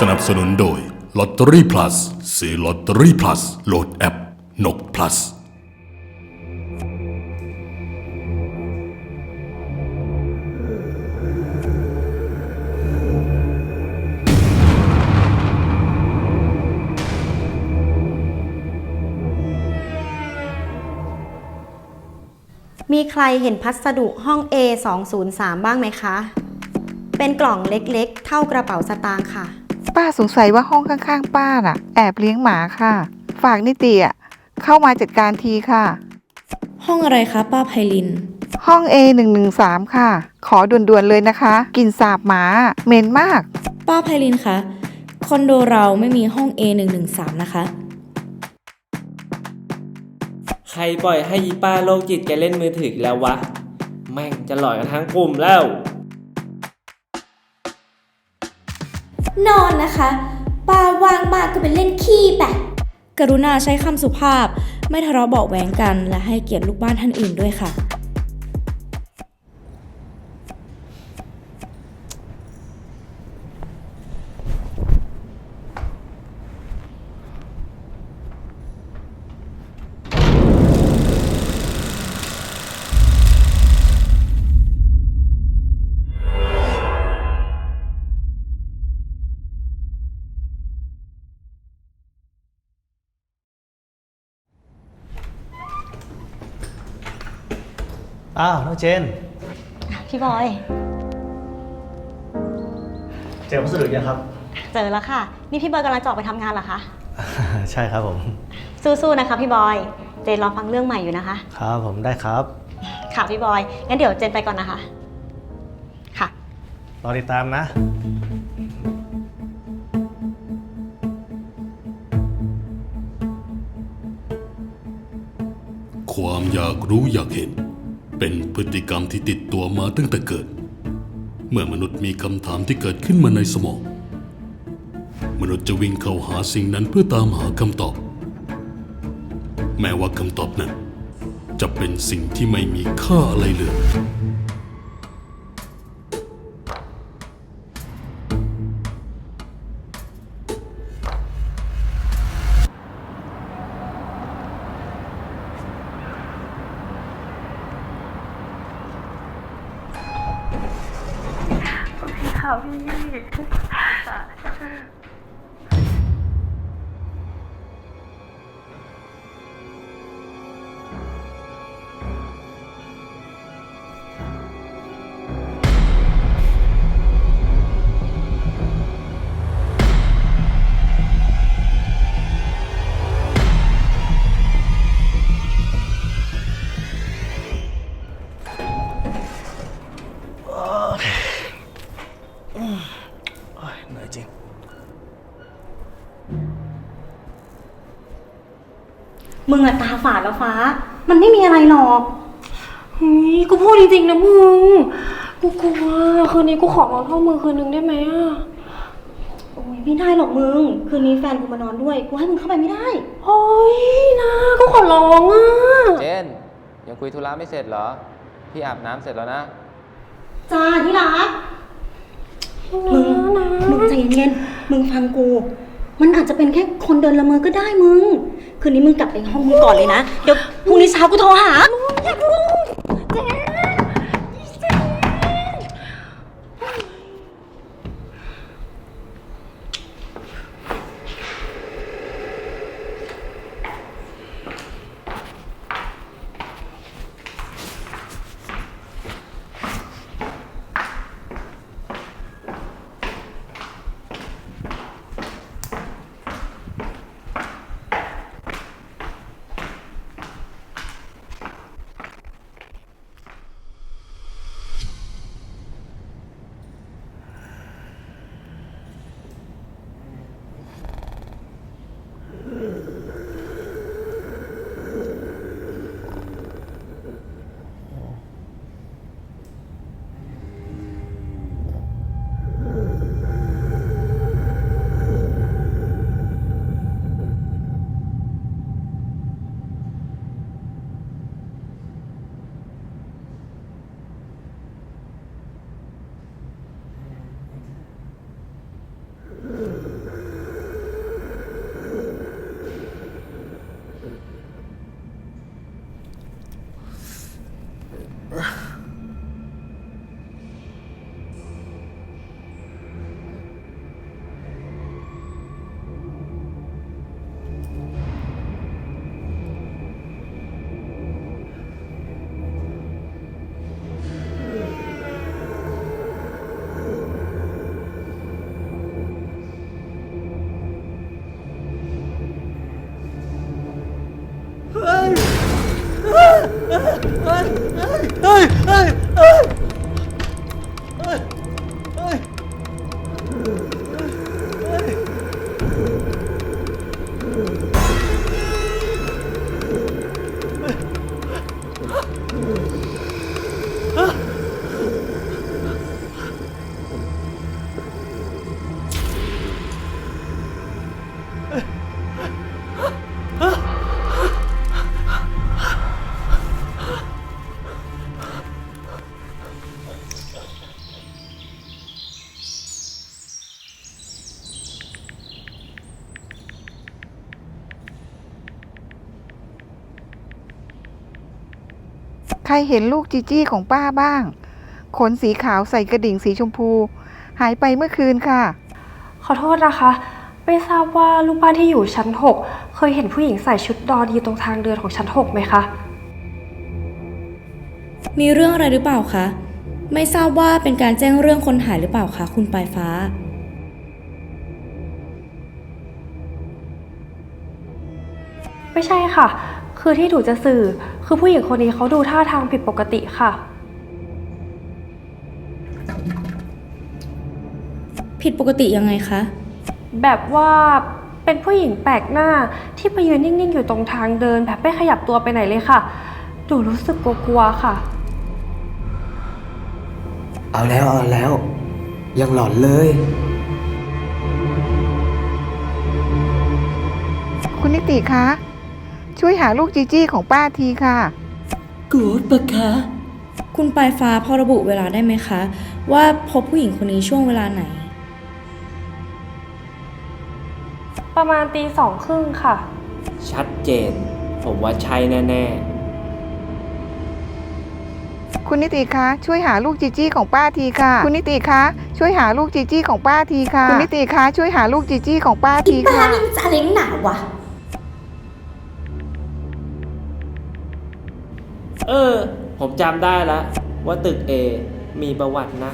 สนับสนุนโดยลอตเตอรี่พลัสซื้อลอตเตอรี่พลัสโหลดแอปนกพลัสมีใครเห็นพัสดุห้อง A 2 0 3บ้างไหมคะ เป็นกล่องเล็กๆ เท่ากระเป๋าสตางค์ค่ะ ป้าสงสัยว่าห้องข้างๆ ป้าน่ะ แอบเลี้ยงหมาค่ะ ฝากนิติอะเข้ามาจัดการทีค่ะ ห้องอะไรคะป้าไพลิน ห้อง A 1 1 3ค่ะ ขอด่วนๆเลยนะคะกลิ่นสาบหมาเหม็นมาก ป้าไพลินคะคอนโดเราไม่มีห้อง A113 นะคะ ใครปล่อยให้อีป้าโรคจิตแกเล่นมือถืออีกแล้ววะ แม่งจะหลอยกันทั้งกลุ่มแล้ว นอนนะคะป้าวางมากก็ไปเล่นขี้ไปกรุณาใช้คำสุภาพ ไม่ทะเลาะเบาะแหวงกัน และให้เกียรติลูกบ้านท่านอื่นด้วยค่ะ อ้าวน้องเจน พี่บอย เจอพัสดุยังครับ เจอแล้วค่ะ นี่พี่บอยกำลังจะออกไปทำงานเหรอคะ ใช่ครับผม สู้ๆนะคะพี่บอย เจนรอฟังเรื่องใหม่อยู่นะคะ ครับผมได้ครับ ค่ะพี่บอย งั้นเดี๋ยวเจนไปก่อนนะคะ ค่ะ รอติดตามนะ ความอยากรู้อยากเห็น เป็นพฤติกรรมที่ติดตัวมาตั้งแต่เกิด เมื่อมนุษย์มีคำถามที่เกิดขึ้นมาในสมอง มนุษย์จะวิ่งเข้าหาสิ่งนั้นเพื่อตามหาคำตอบ แม้ว่าคำตอบนั้น จะเป็นสิ่งที่ไม่มีค่าอะไรเลย เห มึงอะตาฝาดแล้วฟ้า มันไม่มีอะไรหรอกเฮ้ยกูพูดจริงๆนะมึง กูกลัวคืนนี้กูขอนอนห้องมึงคืนนึงได้ไหมอะโอ้ยไม่ได้หรอกมึง คืนนี้แฟนกูมานอนด้วย กูให้มึงเข้าไปไม่ได้ โอ้ยนะกูขอร้องอะเจนยังคุยธุระไม่เสร็จเหรอ พี่อาบน้ำเสร็จแล้วนะ จ้าที่รัก มึงมึงใจเย็นๆมึงฟังกู มันอาจจะเป็นแค่คนเดินละเมอก็ได้มึง คืนนี้มึงกลับไปห้องมึงก่อนเลยนะ เดี๋ยวพรุ่งนี้เช้ากูโทรหาน รเห็นลูกจีจี้ของป้าบ้าง ขนสีขาวใส่กระดิ่งสีชมพู หายไปเมื่อคืนค่ะ ขอโทษนะคะ ไม่ทราบว่าลูกบ้านที่อยู่ชั้น 6 เคยเห็นผู้หญิงใส่ชุดดอนอยู่ตรงทางเดินของชั้น 6 ไหมคะ มีเรื่องอะไรหรือเปล่าคะ ไม่ทราบว่าเป็นการแจ้งเรื่องคนหายหรือเปล่าคะคุณปลายฟ้า ไม่ใช่ค่ะ คือที่หนูจะสื่อ คือผู้หญิงคนนี้เขาดูท่าทางผิดปกติค่ะ ผิดปกติยังไงคะ แบบว่าเป็นผู้หญิงแปลกหน้าที่ไปยืนนิ่ง ๆ อยู่ตรงทางเดิน แบบไม่ขยับตัวไปไหนเลยค่ะหนูรู้สึกกลัวๆค่ะ เอาแล้วเอาแล้ว ยังหลอนเลย คุณนิติคะ ช่วยหาลูกจีจี้ของป้าทีค่ะกูดปะคะ คุณปลายฟ้าพอระบุเวลาได้ไหมคะ ว่าพบผู้หญิงคนนี้ช่วงเวลาไหน ประมาณตีสองครึ่งค่ะ ชัดเจน ผมว่าใช่แน่ คุณนิติคะช่วยหาลูกจีจี้ของป้าทีค่ะ คุณนิติคะช่วยหาลูกจีจี้ของป้าทีค่ะ คุณนิติคะช่วยหาลูกจีจี้ของป้าทีป้าค่ะนี่มันจะอะไรนักหนาวะ เออ ผมจำได้แล้วว่าตึก A มีประวัตินะ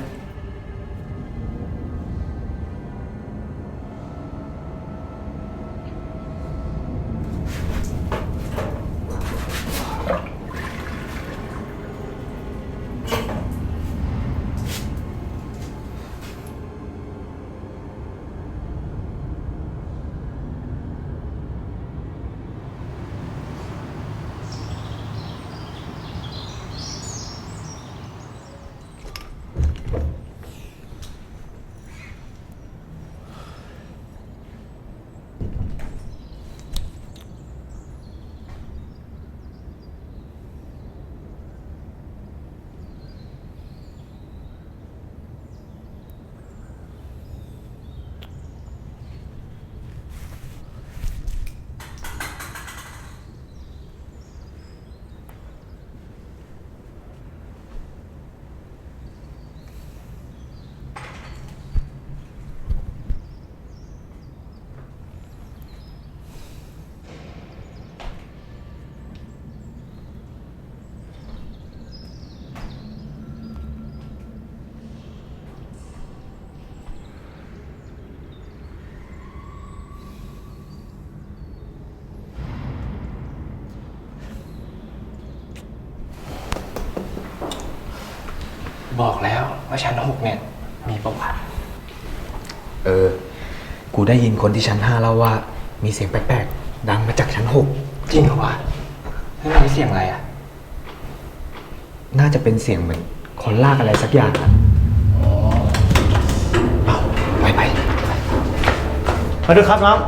ชั้นหกเนี่ย มีประวัติ เออ กูได้ยินคนที่ชั้นห้าเล่าว่า มีเสียงแปลกๆ ดังมาจากชั้นหกจริงเหรอวะแล้วมันเป็นเสียงอะไรอะ น่าจะเป็นเสียงเหมือนคนลากอะไรสักอย่างอะอ๋อเอาไปไปไป มาดูครับน้อง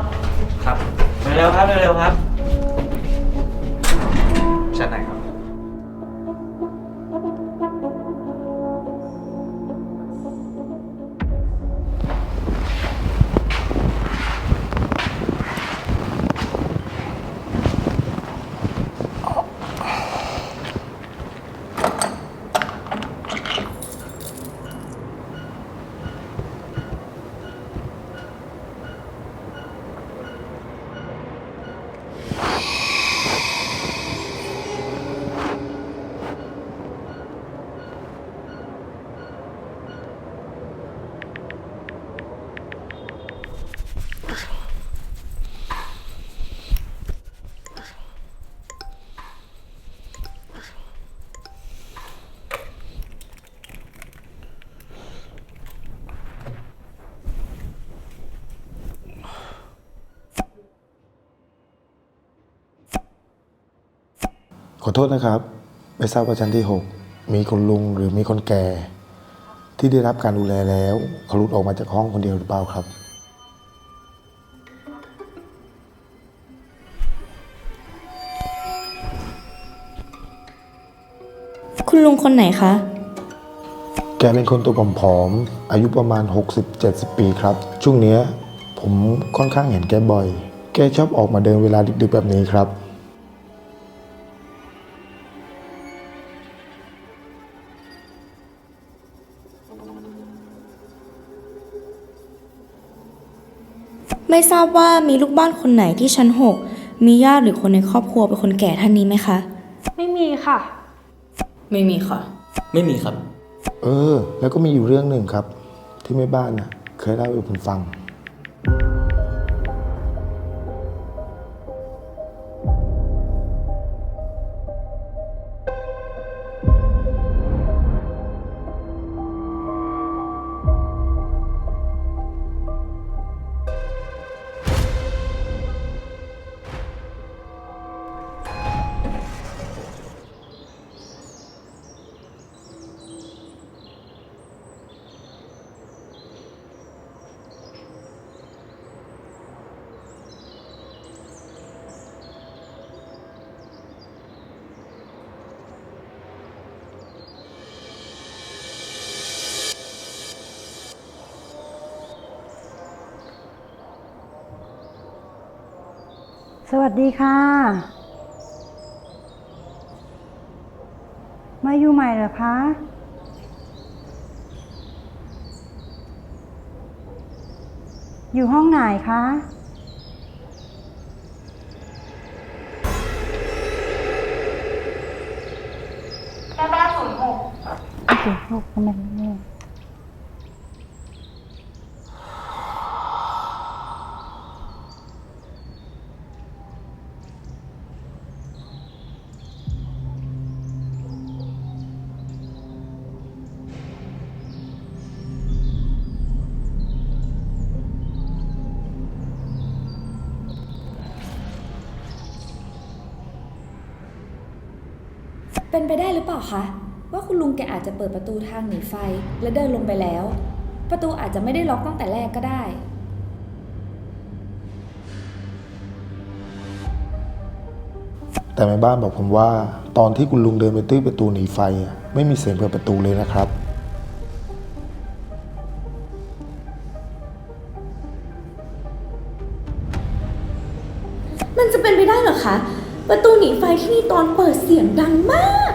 ครับ เร็วๆครับ เร็วๆครับ ขอโทษนะครับ ไม่ทราบว่าชั้นที่ 6 มีคนลุงหรือมีคนแก่ ที่ได้รับการดูแลแล้วเขาหลุดออกมาจากห้องคนเดียวหรือเปล่าครับ คุณลุงคนไหนคะ แกเป็นคนตัวผอมๆอายุประมาณ 60-70 ปีครับ ช่วงเนี้ยผมค่อนข้างเห็นแกบ่อย แกชอบออกมาเดินเวลาดึกๆแบบนี้ครับ ไม่ทราบว่ามีลูกบ้านคนไหนที่ชั้น6มีญาติหรือคนในครอบครัวเป็นคนแก่ท่านนี้ไหมคะ ไม่มีค่ะ ไม่มีค่ะ ไม่มีครับ เออ แล้วก็มีอยู่เรื่องหนึ่งครับ ที่แม่บ้านน่ะเคยเล่าให้ผมฟัง สวัสดีค่ะ มาอยู่ใหม่เหรอคะ อยู่ห้องไหนคะแม่บ้านศูนย์หกศูนย์หกทำไม เป็นไปได้หรือเปล่าคะ ว่าคุณลุงแกอาจจะเปิดประตูทางหนีไฟและเดินลงไปแล้ว ประตูอาจจะไม่ได้ล็อกตั้งแต่แรกก็ได้ แต่แม่บ้านบอกผมว่า ตอนที่คุณลุงเดินไปตื้อประตูหนีไฟอะไม่มีเสียงเปิดประตูเลยนะครับ มันจะเป็นไปได้เหรอคะ ประตูหนีไฟที่นี่ ตอนเปิดเสียงดังมาก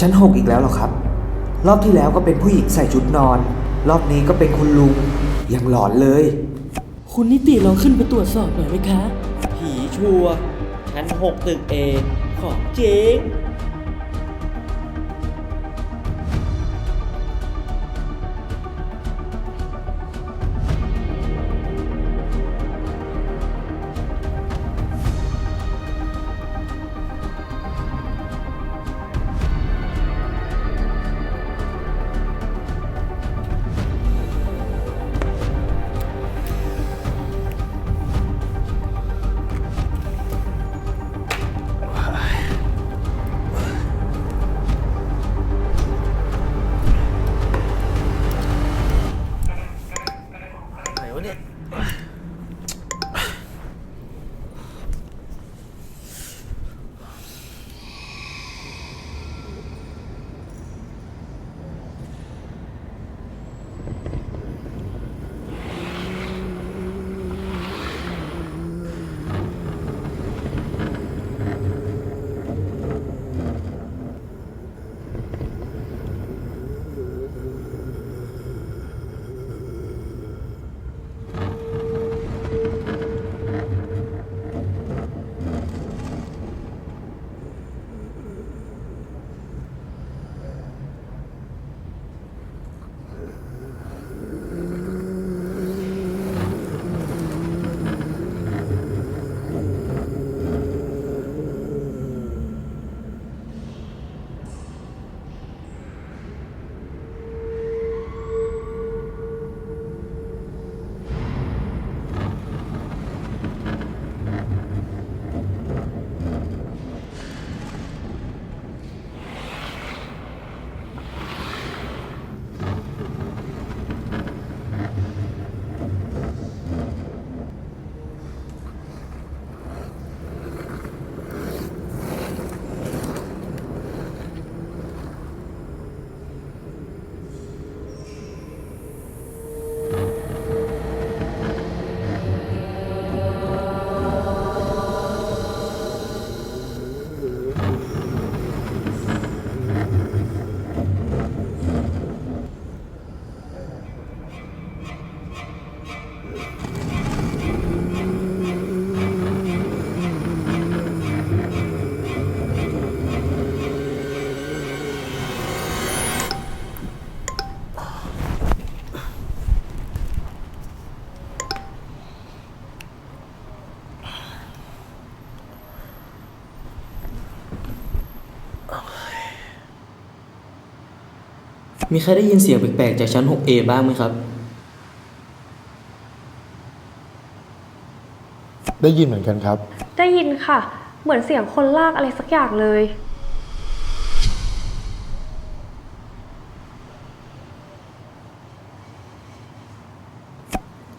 ชั้นหกอีกแล้วเหรอครับ รอบที่แล้วก็เป็นผู้หญิงใส่ชุดนอน รอบนี้ก็เป็นคุณลุง ยังหลอนเลย คุณนิติลองขึ้นไปตรวจสอบหน่อยไหมคะ ผีชัวร์ชั้นหกตึกเอของเจ๊ง มีใครได้ยินเสียงแปลกๆ จากชั้น 6A บ้างไหมครับ ได้ยินเหมือนกันครับ ได้ยินค่ะ เหมือนเสียงคนลากอะไรสักอย่างเลย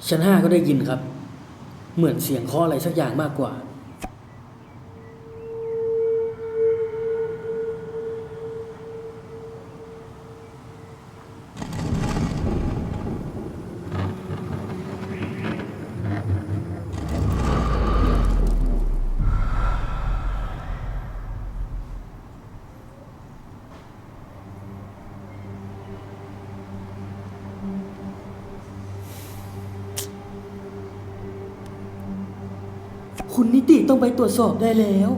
ชั้น 5 ก็ได้ยินครับ เหมือนเสียงเคาะอะไรสักอย่างมากกว่า คุณนิติต้องไปตรวจสอบได้แล้ว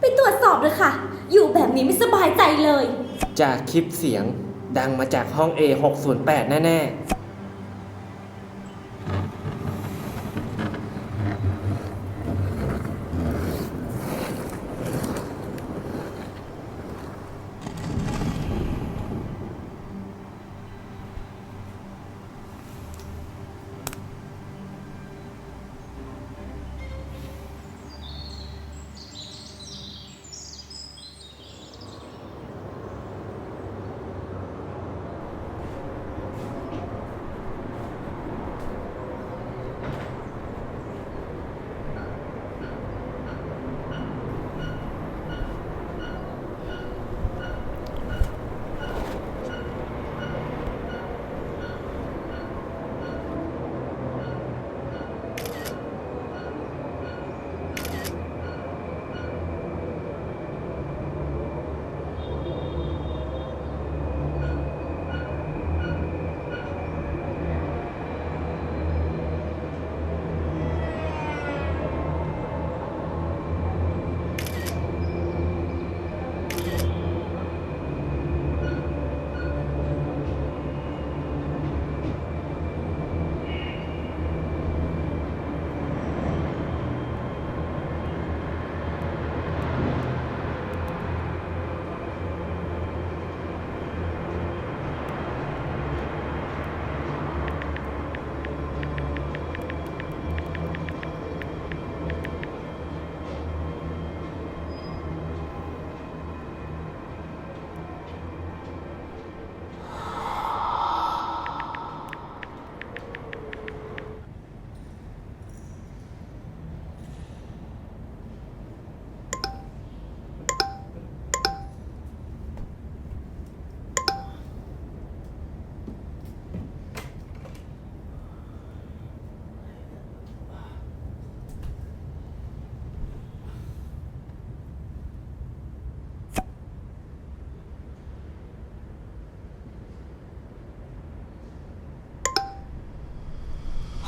ไปตรวจสอบเลยค่ะ อยู่แบบนี้ไม่สบายใจเลย จากคลิปเสียงดังมาจากห้อง A608 แน่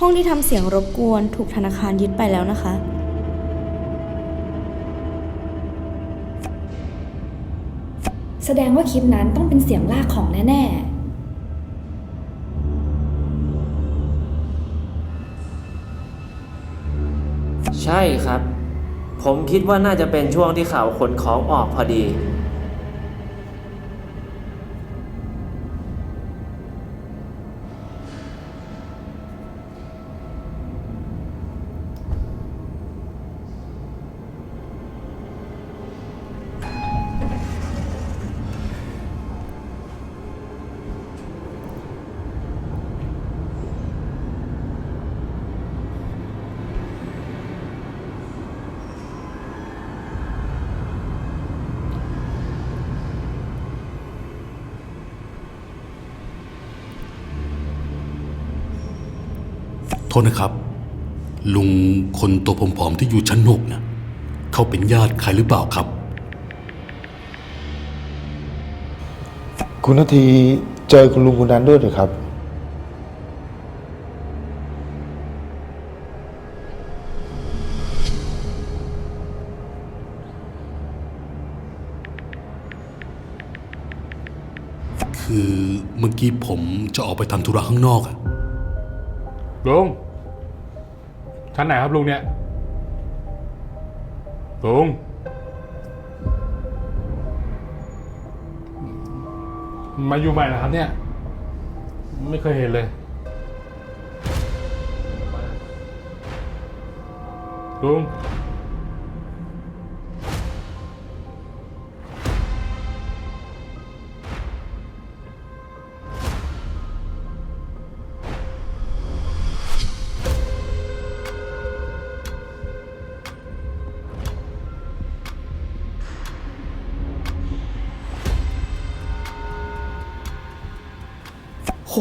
องที่ทำเสียงรบกวนถูกธนาคารยึดไปแล้วนะคะ แสดงว่าคลิปนั้นต้องเป็นเสียงลากของแน่ใช่ครับ ผมคิดว่าน่าจะเป็นช่วงที่เขาขนของออกพอดี ษนะครับ ลุงคนตัวผอมๆที่อยู่ชั้นหกเนี่ยเขาเป็นญาติใครหรือเปล่าครับ คุณนาทีเจอคุณลุงคนนั้นด้วยเหรือครับ คือเมื่อกี้ผมจะออกไปทำธุระข้างนอกอะ ลุง ชั้นไหนครับลุงเนี่ย ลุง มาอยู่ใหม่นะครับเนี่ย ไม่เคยเห็นเลย ลุง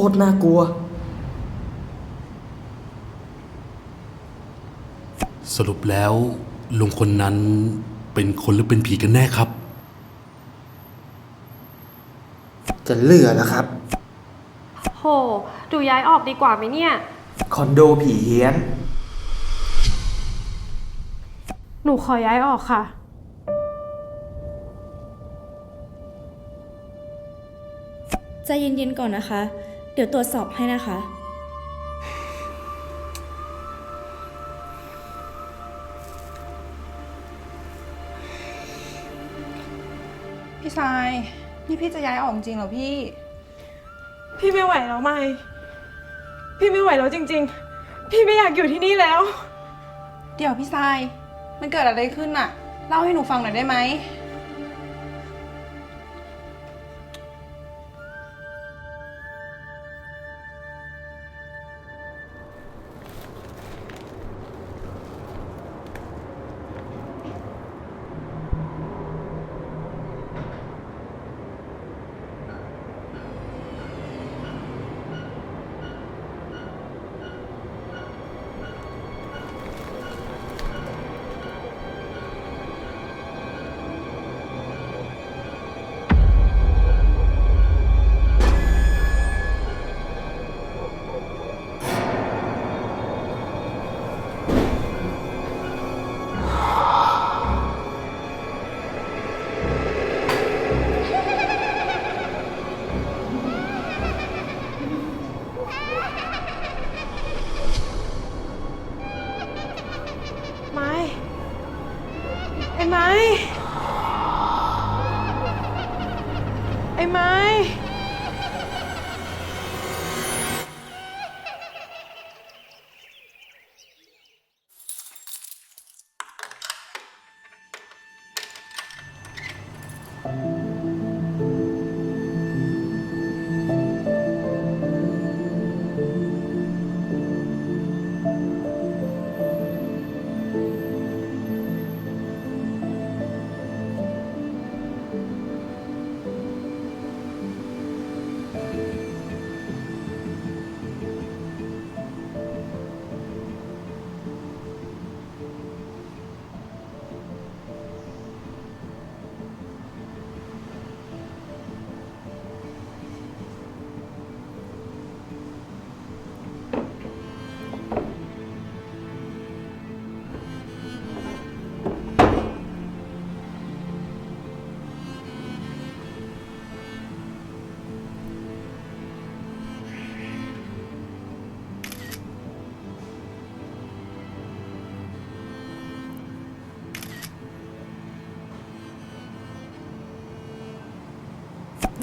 ตรน่ากลัว สรุปแล้วลุงคนนั้นเป็นคนหรือเป็นผีกันแน่ครับ จะเลือแล้วครับ โห ดูย้ายออกดีกว่าไหมเนี่ย คอนโดผีเฮี้ยน หนูขอย้ายออกค่ะ ใจเย็นๆก่อนนะคะ เดี๋ยวตรวจสอบให้นะคะ พี่ชาย นี่พี่จะย้ายออกจริงเหรอพี่ พี่ไม่ไหวแล้วไม่ พี่ไม่ไหวแล้วจริง ๆ พี่ไม่อยากอยู่ที่นี่แล้ว เดี๋ยวพี่ชาย มันเกิดอะไรขึ้นอะเล่าให้หนูฟังหน่อยได้ไหมไม้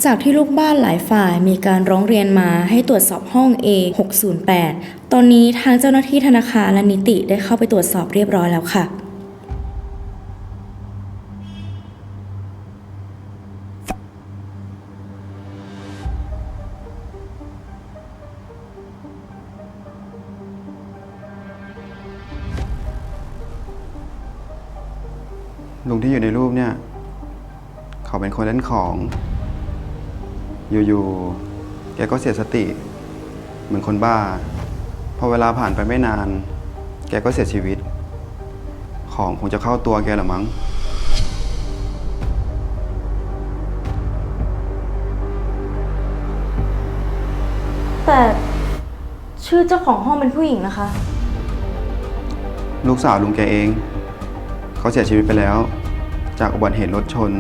จากที่ลูกบ้านหลายฝ่ายมีการร้องเรียนมาให้ตรวจสอบห้อง A 608 ตอนนี้ทางเจ้าหน้าที่ธนาคารและนิติได้เข้าไปตรวจสอบเรียบร้อยแล้วค่ะ ลุงที่อยู่ในรูปเนี่ย เขาเป็นคนเล่นของ อยู่ๆ แกก็เสียสติ เหมือนคนบ้า พอเวลาผ่านไปไม่นาน แกก็เสียชีวิต ของคงจะเข้าตัวแกละมั้ง แต่ชื่อเจ้าของห้องเป็นผู้หญิงนะคะ ลูกสาวลุงแกเอง เขาเสียชีวิตไปแล้ว จากอุบัติเหตุรถชน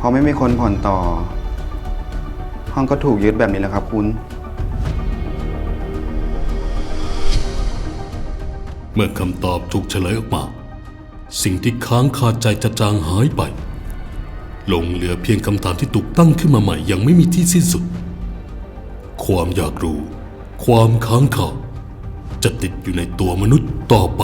พอไม่มีคนผ่อนต่อ ห้องก็ถูกยึดแบบนี้แหละครับคุณ เมื่อคำตอบถูกเฉลยออกมา สิ่งที่ค้างคาใจจะจางหายไปหลงเหลือเพียงคำถามที่ถูกตั้งขึ้นมาใหม่ยังไม่มีที่สิ้นสุด ความอยากรู้ ความค้างคาจะติดอยู่ในตัวมนุษย์ต่อไป